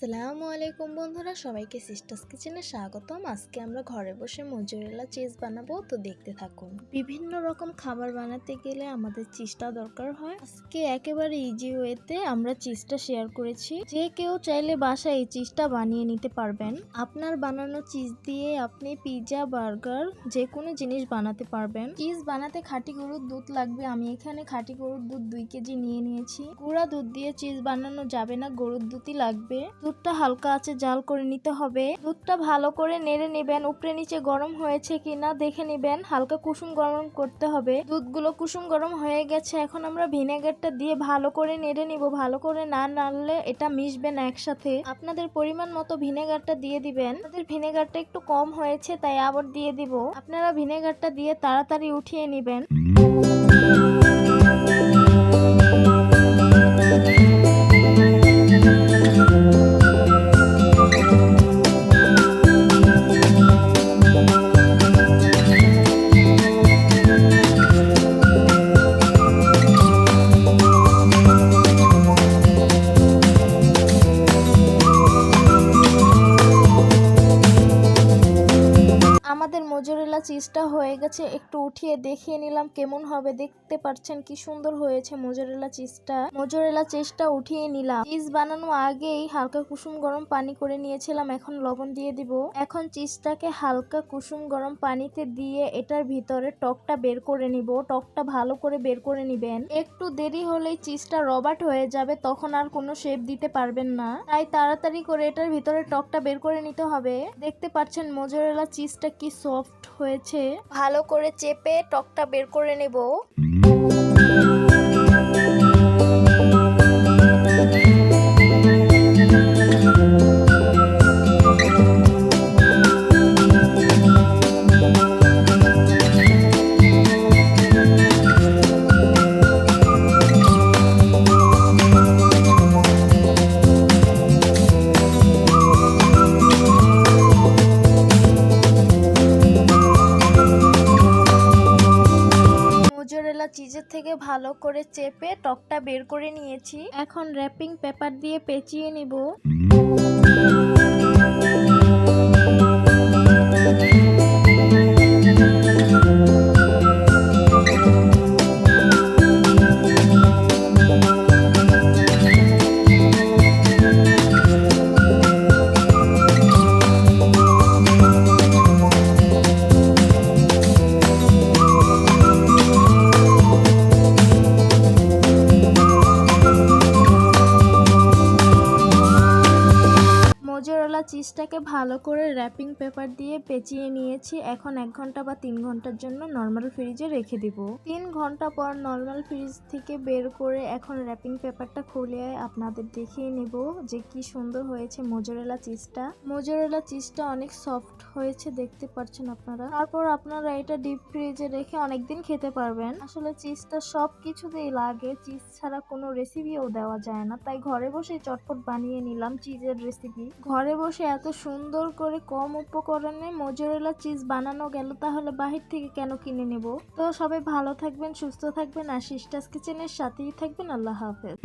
আসসালামু আলাইকুম বন্ধুরা, সবাইকে সিস্টার্স কিচেনে স্বাগতম। আজকে আমরা ঘরে বসে মজুরেলা চিজ বানাবো, তো দেখতে থাকুন। বিভিন্ন রকম খাবার বানাতে গেলে আমাদের চিজটা দরকার হয়। আজকে একেবারে ইজি ওয়েতে আমরা চিজটা শেয়ার করেছি। যে কেউ চাইলে বাসায় এই চিজটা বানিয়ে নিতে পারবেন। আপনার বানানো চিজ দিয়ে আপনি পিৎজা বার্গার যে কোনো জিনিস বানাতে পারবেন। চিজ বানাতে খাঁটি গরুর দুধ লাগবে। আমি এখানে খাঁটি গরুর দুধ দুই কেজি নিয়ে নিয়েছি। গুঁড়া দুধ দিয়ে চিজ বানানো যাবে না, গরুর দুধই লাগবে। দুধটা হালকা আছে জাল করে নিতে হবে। দুধটা ভালো করে নেড়ে নেবেন। উপরে নিচে গরম হয়েছে কিনা দেখে নেবেন। হালকা কুসুম গরম করতে হবে। দুধগুলো কুসুম গরম হয়ে গেছে। এখন আমরা ভিনেগারটা দিয়ে ভালো করে নেড়ে নিব। ভালো করে না নাড়লে এটা মিশবে না একসাথে। আপনাদের পরিমাণ মতো ভিনেগারটা দিয়ে দিবেন। আমাদের ভিনেগারটা একটু কম হয়েছে, তাই আবার দিয়ে দিব। আপনারা ভিনেগারটা দিয়ে তাড়াতাড়ি উঠিয়ে নেবেন। আমাদের মোজরেলা চিজটা হয়ে গেছে। একটু উঠিয়ে দেখিয়ে নিলাম, কেমন হবে দেখতে পাচ্ছেন কি সুন্দর হয়েছে মোজরেলা চিজটা মোজরেলা চিজটা উঠিয়ে নিলাম। চিজ বানানো আগেই হালকা কুসুম গরম পানি করে নিয়েছিলাম, এখন লবণ দিয়ে দিব। এখন চিজটাকে হালকা কুসুম গরম পানিতে দিয়ে এটার ভিতরে টকটা বের করে নিব। টকটা ভালো করে বের করে নিবেন। একটু দেরি হলেই চিজটা রবার্ট হয়ে যাবে, তখন আর কোনো শেপ দিতে পারবেন না। তাই তাড়াতাড়ি করে এটার ভিতরে টকটা বের করে নিতে হবে। দেখতে পাচ্ছেন মোজরেলা চিজটা কি সফট হয়েছে। ভালো করে চেপে টকটা বের করে নেব। চিজের থেকে ভালো করে চেপে টকটা বের করে নিয়েছি। এখন র্যাপিং পেপার দিয়ে পেঁচিয়ে নিব। চিজটাকে ভালো করে র্যাপিং পেপার দিয়ে পেঁচিয়ে নিয়েছি। এখন এক ঘণ্টা বা তিন ঘণ্টার জন্য নর্মাল ফ্রিজে রেখে দিব। তিন ঘণ্টা পর নর্মাল ফ্রিজ থেকে বের করে এখন র্যাপিং পেপারটা খুলে আপনাদের দেখিয়ে নেব যে কি সুন্দর হয়েছে মোজরেলা চিজটা মোজরেলা চিজটা অনেক সফট হয়েছে, দেখতে পাচ্ছেন আপনারা। তারপর আপনারা এটা ডিপ ফ্রিজে রেখে অনেকদিন খেতে পারবেন। আসলে চিজটা সব কিছুতেই লাগে চিজ ছাড়া কোনো রেসিপিও দেওয়া যায় না। তাই ঘরে বসে চটপট বানিয়ে নিলাম চিজের রেসিপি ঘরে বসে এত সুন্দর করে কম উপকরণে মোজারেলা চিজ বানানো গেল, তাহলে বাহির থেকে কেন কিনে নেব? তো সবাই ভালো থাকবেন, সুস্থ থাকবেন, আর সিস্টাস কিচেনের সাথেই থাকবেন। আল্লাহ হাফেজ।